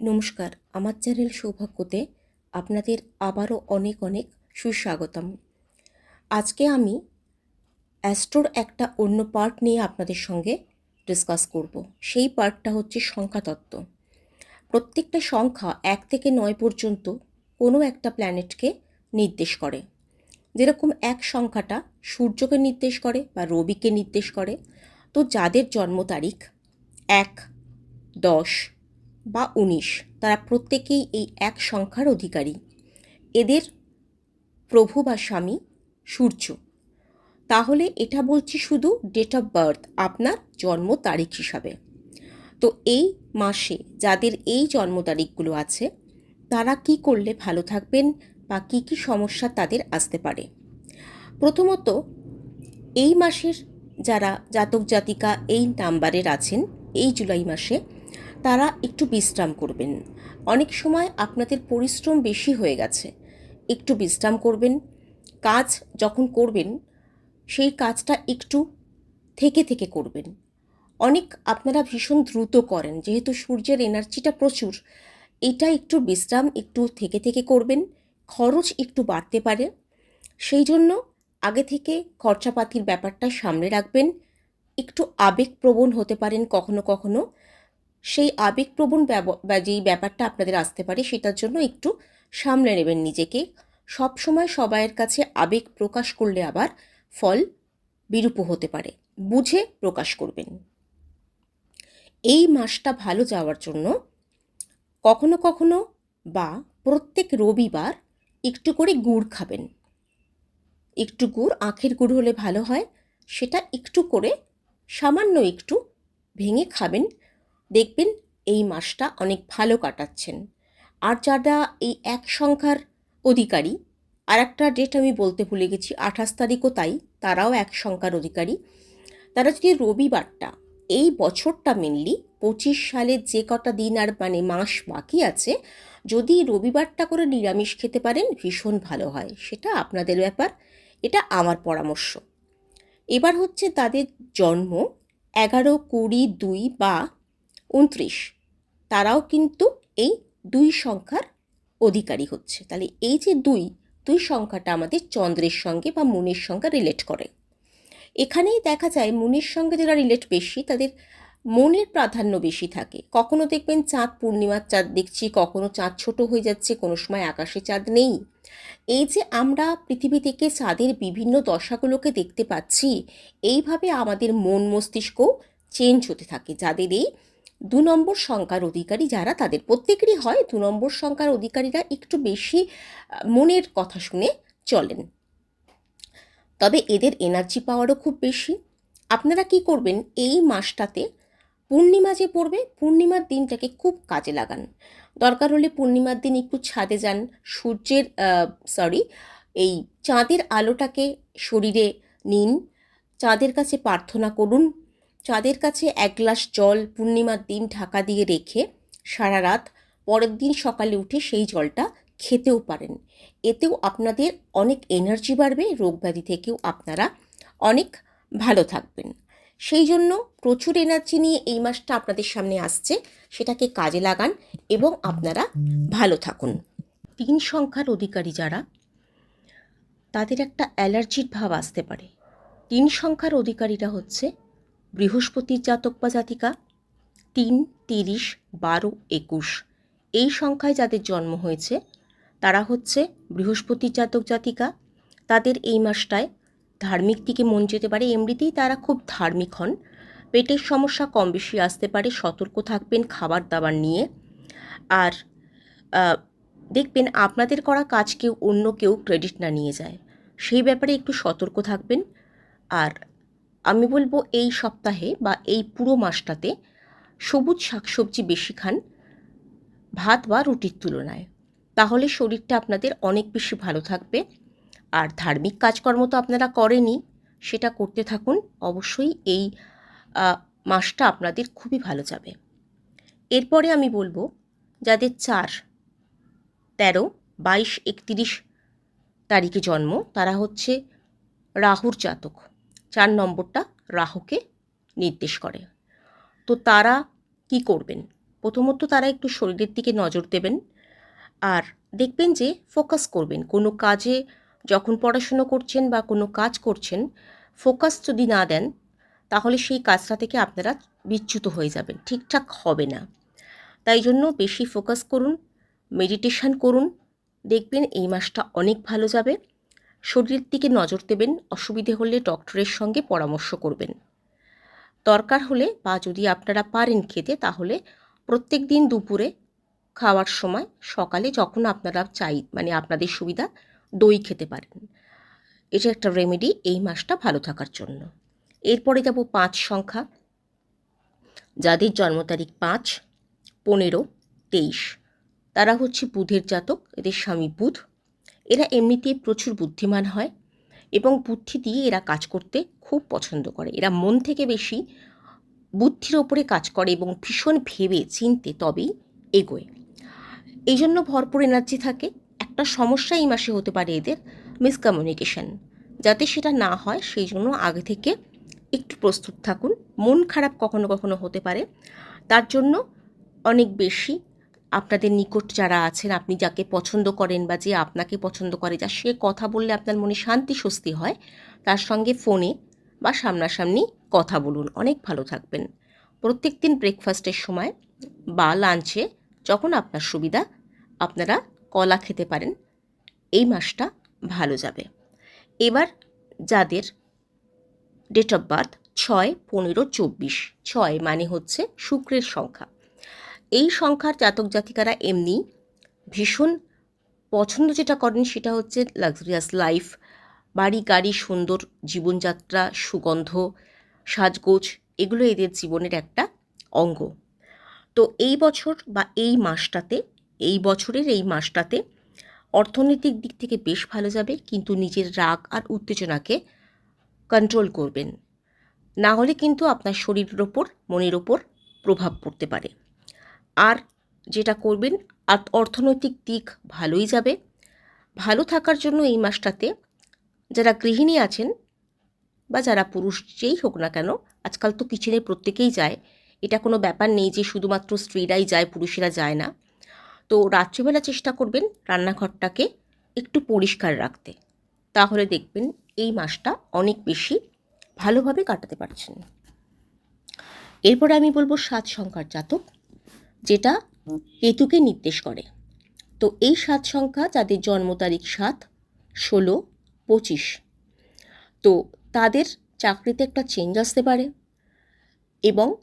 নমস্কার, আমার চ্যানেল সৌভাগ্যতে আপনাদের আবারও অনেক অনেক সুস্বাগতম। আজকে আমি অ্যাস্ট্রোর একটা অন্য পার্ট নিয়ে আপনাদের সঙ্গে ডিসকাস করব। সেই পার্টটা হচ্ছে সংখ্যাতত্ত্ব। প্রত্যেকটা সংখ্যা এক থেকে নয় পর্যন্ত কোনো একটা প্ল্যানেটকে নির্দেশ করে। যেরকম এক সংখ্যাটা সূর্যকে নির্দেশ করে বা রবিকে নির্দেশ করে, তো যাদের জন্ম তারিখ এক, দশ বা উনিশ, তারা প্রত্যেকেই এই এক সংখ্যার অধিকারী। এদের প্রভু বা স্বামী সূর্য। তাহলে এটা বলছি শুধু ডেট অফ বার্থ আপনার জন্ম তারিখ হিসাবে। তো এই মাসে যাদের এই জন্ম তারিখগুলো আছে, তারা কি করলে ভালো থাকবেন বা কী কী সমস্যা তাদের আসতে পারে? প্রথমত, এই মাসের যারা জাতক জাতিকা এই নাম্বারের আছেন, এই জুলাই মাসে তারা একটু বিশ্রাম করবেন। অনেক সময় আপনাদের পরিশ্রম বেশি হয়ে গেছে। একটু বিশ্রাম করবেন। কাজ যখন করবেন, সেই কাজটা একটু থেকে থেকে করবেন। অনেক আপনারা ভীষণ দ্রুত করেন, যেহেতু সূর্যের এনার্জিটা প্রচুর। এটা একটু বিশ্রাম একটু থেকে থেকে করবেন। খরচ একটু বাড়তে পারে। সেই জন্য আগে থেকে খরচাপাতির ব্যাপারটা সামনে রাখবেন। একটু আবেগপ্রবণ হতে পারেন কখনো কখনো। সেই আবেগপ্রবণ যেই ব্যাপারটা আপনাদের আসতে পারে সেটার জন্য একটু সামলে নেবেন নিজেকে। সব সময় সবাইয়ের কাছে আবেগ প্রকাশ করলে আবার ফল বিরূপ হতে পারে। বুঝে প্রকাশ করবেন। এই মাসটা ভালো যাওয়ার জন্য কখনো কখনো বা প্রত্যেক রবিবার একটু করে গুড় খাবেন। একটু গুড় আখের গুড় হলে ভালো হয়, সেটা একটু করে সামান্য একটু ভেঙে খাবেন দেখবেন এই মাসটা অনেক ভালো কাটাচ্ছেন। আর যারা এই এক সংখ্যার অধিকারী আর একটা ডেট আমি বলতে ভুলে গেছি, আঠাশ তারিখও তাই, তারাও এক সংখ্যার অধিকারী। তারা যদি রবিবারটা, এই বছরটা মেনলি পঁচিশ সালের যে কটা দিন আর মানে মাস বাকি আছে, যদি রবিবারটা করে নিরামিষ খেতে পারেন, ভীষণ ভালো হয়। সেটা আপনাদের ব্যাপার এটা আমার পরামর্শ। এবার হচ্ছে তাদের জন্ম এগারো কুড়ি দুই বা উনত্রিশ তারাও কিন্তু এই দুই সংখ্যার অধিকারী হচ্ছে। তাহলে এই যে দুই দুই সংখ্যাটা আমাদের চন্দ্রের সঙ্গে বা মুনের সঙ্গে রিলেট করে। এখানেই দেখা যায় মুনের সঙ্গে যারা রিলেট বেশি, তাদের মনের প্রাধান্য বেশি থাকে। কখনো দেখবেন চাঁদ পূর্ণিমার চাঁদ দেখছি, কখনো চাঁদ ছোট হয়ে যাচ্ছে, কোনো সময় আকাশে চাঁদ নেই। এই যে আমরা পৃথিবী থেকে চাঁদের বিভিন্ন দশাগুলোকে দেখতে পাচ্ছি, এইভাবে আমাদের মন মস্তিষ্কও চেঞ্জ হতে থাকে। যাদের এই দু নম্বর সংখ্যার অধিকারী যারা, তাদের প্রত্যেকেরই হয় দু নম্বর সংখ্যার অধিকারীরা একটু বেশি মনের কথা শুনে চলেন। তবে এদের এনার্জি পাওয়ারও খুব বেশি। আপনারা কি করবেন, এই মাসটাতে পূর্ণিমা যে পড়বে, পূর্ণিমার দিনটাকে খুব কাজে লাগান। দরকার হলে পূর্ণিমার দিন একটু ছাদে যান, সূর্যের সরি এই চাঁদের আলোটাকে শরীরে নিন, চাঁদের কাছে প্রার্থনা করুন চাঁদের কাছে এক গ্লাস জল পূর্ণিমার দিন ঢাকা দিয়ে রেখে সারা রাত পরের দিন সকালে উঠে সেই জলটা খেতেও পারেন। এতেও আপনাদের অনেক এনার্জি বাড়বে রোগব্যাধি থেকেও আপনারা অনেক ভালো থাকবেন। সেই জন্য প্রচুর এনার্জি নিয়ে এই মাসটা আপনাদের সামনে আসছে, সেটাকে কাজে লাগান এবং আপনারা ভালো থাকুন। তিন সংখ্যার অধিকারী যারা, তাদের একটা অ্যালার্জির ভাব আসতে পারে। তিন সংখ্যার অধিকারীরা হচ্ছে বৃহস্পতির জাতক বা জাতিকা? তিন, তিরিশ, বারো, একুশ। এই সংখ্যায় যাদের জন্ম হয়েছে, তারা হচ্ছে বৃহস্পতির জাতক, জাতিকা। তাদের এই মাসটায় ধার্মিক দিকে মন যেতে পারে, এমনিতেই তারা খুব ধার্মিক হন। পেটের সমস্যা কম বেশি আসতে পারে, সতর্ক থাকবেন খাবার দাবার নিয়ে। আর দেখবেন আপনাদের করা কাজ কেউ অন্য কেউ ক্রেডিট না নিয়ে যায়। সেই ব্যাপারে একটু সতর্ক থাকবেন। আর আমি বলব এই সপ্তাহে বা এই পুরো মাসটাতে সবুজ শাকসবজি বেশি খান ভাত বা রুটির তুলনায়। তাহলে শরীরটা আপনাদের অনেক বেশি ভালো থাকবে। আর ধার্মিক কাজকর্ম তো আপনারা করেনই, সেটা করতে থাকুন। অবশ্যই এই মাসটা আপনাদের খুবই ভালো যাবে। এরপরে আমি বলব যাদের চার, তেরো, বাইশ, একত্রিশ তারিখে জন্ম, তারা হচ্ছে রাহুর জাতক। চার নম্বরটা রাহুকে নির্দেশ করে। তো তারা কি করবেন? প্রথমত তারা একটু শরীরের দিকে নজর দেবেন আর দেখবেন যে ফোকাস করবেন। কোনো কাজে যখন পড়াশুনো করছেন বা কোনো কাজ করছেন ফোকাস যদি না দেন, তাহলে সেই কাজটা থেকে আপনারা বিচ্যুত হয়ে যাবেন। ঠিকঠাক হবে না। তাই জন্য বেশি ফোকাস করুন মেডিটেশান করুন। দেখবেন এই মাসটা অনেক ভালো যাবে। শরীরের দিকে নজর দেবেন, অসুবিধে হলে ডক্টরের সঙ্গে পরামর্শ করবেন। দরকার হলে বা যদি আপনারা পারেন খেতে, তাহলে প্রত্যেক দিন দুপুরে খাওয়ার সময় সকালে যখন আপনারা চাই মানে আপনাদের সুবিধা, দই খেতে পারেন। এটা একটা রেমেডি এই মাসটা ভালো থাকার জন্য। এরপরে যাব পাঁচ সংখ্যা। যাদের জন্ম তারিখ পাঁচ, পনেরো, তেইশ, তারা হচ্ছে বুধের জাতক, এদের স্বামী বুধ। এরা এমনিতেই প্রচুর বুদ্ধিমান হয় এবং বুদ্ধি দিয়ে এরা কাজ করতে খুব পছন্দ করে। এরা মন থেকে বেশি বুদ্ধির ওপরে কাজ করে এবং ভীষণ ভেবে চিনতে তবেই এগোয়। এই জন্য ভরপুর এনার্জি থাকে। একটা সমস্যা এই মাসে হতে পারে এদের মিসকমিউনিকেশন যাতে সেটা না হয় সেই জন্য আগে থেকে একটু প্রস্তুত থাকুন। মন খারাপ কখনো কখনো হতে পারে। তার জন্য অনেক বেশি আপনাদের নিকট যারা আছেন, আপনি যাকে পছন্দ করেন বা যে আপনাকে পছন্দ করে, যা সে কথা বললে আপনার মনে শান্তি স্বস্তি হয়, তার সঙ্গে ফোনে বা সামনাসামনি কথা বলুন। অনেক ভালো থাকবেন। প্রত্যেক দিন ব্রেকফাস্টের সময় বা লাঞ্চে যখন আপনার সুবিধা, আপনারা কলা খেতে পারেন। এই মাসটা ভালো যাবে। এবার যাদের ডেট অফ বার্থ ছয় পনেরো চব্বিশ, ছয় মানে হচ্ছে শুক্রের সংখ্যা। এই সংখ্যার জাতক জাতিকারা এমনি ভীষণ পছন্দ যেটা করেন সেটা হচ্ছে লাক্সারিয়াস লাইফ বাড়ি, গাড়ি, সুন্দর জীবনযাত্রা, সুগন্ধ, সাজগোজ, এগুলো এদের জীবনের একটা অঙ্গ। তো এই বছর বা এই মাসটাতে, এই বছরের এই মাসটাতে অর্থনৈতিক দিক থেকে বেশ ভালো যাবে, কিন্তু নিজের রাগ আর উত্তেজনাকে কন্ট্রোল করবেন। না হলে কিন্তু আপনার শরীরের ওপর, মনের ওপর প্রভাব পড়তে পারে। আর যেটা করবেন, আর অর্থনৈতিক দিক ভালোই যাবে। ভালো থাকার জন্য এই মাসটাতে যারা গৃহিণী আছেন বা যারা পুরুষ যেই হোক না কেন, আজকাল তো কিচেনে প্রত্যেকেই যায়। এটা কোনো ব্যাপার নেই যে শুধুমাত্র স্ত্রীরাই যায়, পুরুষেরা যায় না। তো রাত্রিবেলা চেষ্টা করবেন রান্নাঘরটাকে একটু পরিষ্কার রাখতে। তাহলে দেখবেন এই মাসটা অনেক বেশি ভালোভাবে কাটাতে পারছেন। এরপরে আমি বলব সাত সংখ্যার জাতক। যেটা কেতুকে নির্দেশ করে। তো এই সাত সংখ্যা যাদের জন্ম তারিখ সাত, ষোলো, পঁচিশ। তো তাদের চাকরিতে একটা চেঞ্জ আসতে পারে এবং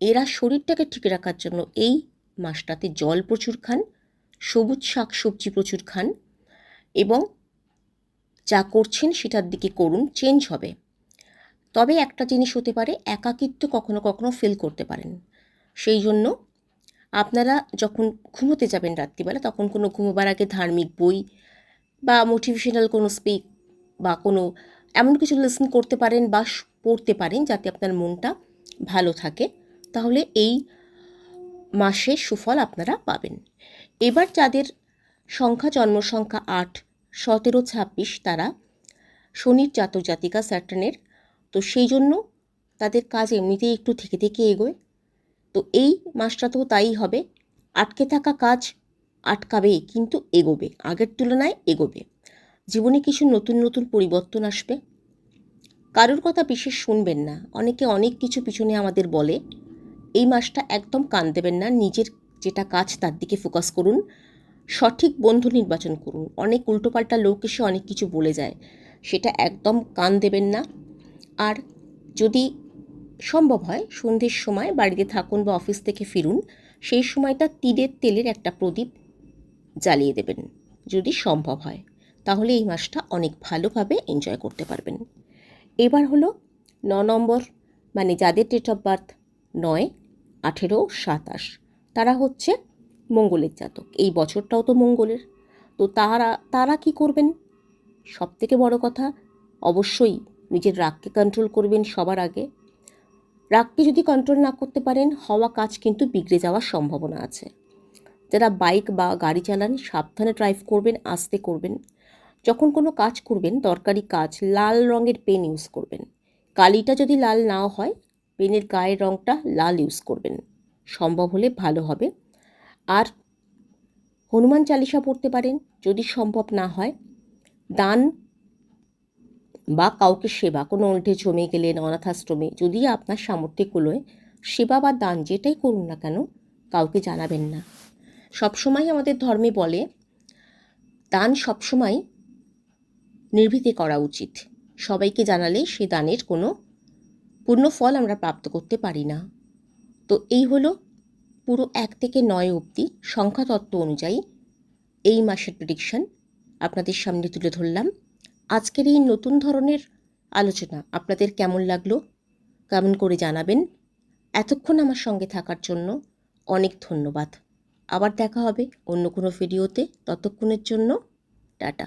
এরা শরীরটাকে ঠিক রাখার জন্য এই মাসটাতে জল প্রচুর খান, সবুজ শাক সবজি প্রচুর খান এবং যা করছেন সেটার দিকে করুন চেঞ্জ হবে। তবে একটা জিনিস হতে পারে, একাকিত্ব কখনো কখনো ফিল করতে পারেন। সেই জন্য আপনারা যখন ঘুমোতে যাবেন রাত্রিবেলা, তখন কোনো ঘুমোবার আগে ধার্মিক বই বা মোটিভেশনাল কোনো স্পিক বা কোনো এমন কিছু লিসন করতে পারেন বা পড়তে পারেন যাতে আপনার মনটা ভালো থাকে, তাহলে এই মাসে সুফল আপনারা পাবেন। এবার যাদের সংখ্যা, জন্ম সংখ্যা আট, সতেরো, ছাব্বিশ, তারা শনির জাতক জাতিকা স্যাটার্নের, তো সেই জন্য তাদের কাজ এমনিতেই একটু থেকে থেকে এগোয়। তো এই মাসটাতেও তাই হবে। আটকে থাকা কাজ আটকাবে, কিন্তু এগোবে। আগের তুলনায় এগোবে। জীবনে কিছু নতুন নতুন পরিবর্তন আসবে। কারোর কথা বিশেষ শুনবেন না। অনেকে অনেক কিছু পিছনে আমাদের বলে। এই মাসটা একদম কান দেবেন না। নিজের যেটা কাজ তার দিকে ফোকাস করুন। সঠিক বন্ধু নির্বাচন করুন। অনেক উল্টোপাল্টা লোক এসে অনেক কিছু বলে যায়। সেটা একদম কান দেবেন না। আর যদি সম্ভব হয় সন্ধ্যের সময় বাড়িতে থাকুন বা অফিস থেকে ফিরুন, সেই সময়টা তিলের তেলের একটা প্রদীপ জ্বালিয়ে দেবেন যদি সম্ভব হয়। তাহলে এই মাসটা অনেক ভালোভাবে এনজয় করতে পারবেন। এবার হলো ন নম্বর মানে যাদের ডেট অফ বার্থ নয়, আঠেরো, সাতাশ, তারা হচ্ছে মঙ্গলের জাতক। এই বছরটাও তো মঙ্গলের। তো তারা তারা কি করবেন? সব থেকে বড় কথা, অবশ্যই নিজের রাগকে কন্ট্রোল করবেন সবার আগে। রাগকে যদি কন্ট্রোল না করতে পারেন, হওয়া কাজ কিন্তু বিগড়ে যাওয়ার সম্ভাবনা আছে। যারা বাইক বা গাড়ি চালান, সাবধানে ড্রাইভ করবেন, আস্তে করবেন। যখন কোনো কাজ করবেন, দরকারি কাজ লাল রঙের পেন ইউজ করবেন। কালিটা যদি লাল নাও হয় পেনের গায়ের রঙটা লাল ইউজ করবেন। সম্ভব হলে ভালো হবে। আর হনুমান চালিসা পড়তে পারেন, যদি সম্ভব না হয়। দান বা কাউকে সেবা, কোনো উল্টে জমে গেলেন, অনাথাশ্রমে, যদি আপনার সামর্থ্যে কুলোয়, সেবা বা দান যেটাই করুন না কেন, কাউকে জানাবেন না। সবসময় আমাদের ধর্মে বলে, দান সবসময় নির্ভীতে করা উচিত। সবাইকে জানালে সে দানের কোনো পূর্ণ ফল আমরা প্রাপ্ত করতে পারি না। তো এই হলো পুরো এক থেকে নয় অবধি সংখ্যাতত্ত্ব অনুযায়ী এই মাসের প্রেডিকশন আপনাদের সামনে তুলে ধরলাম। আজকের এই নতুন ধরনের আলোচনা আপনাদের কেমন লাগল? কেমন করে জানাবেন। এতক্ষণ আমার সঙ্গে থাকার জন্য অনেক ধন্যবাদ। আবার দেখা হবে অন্য কোনো ভিডিওতে ততক্ষণের জন্য টাটা।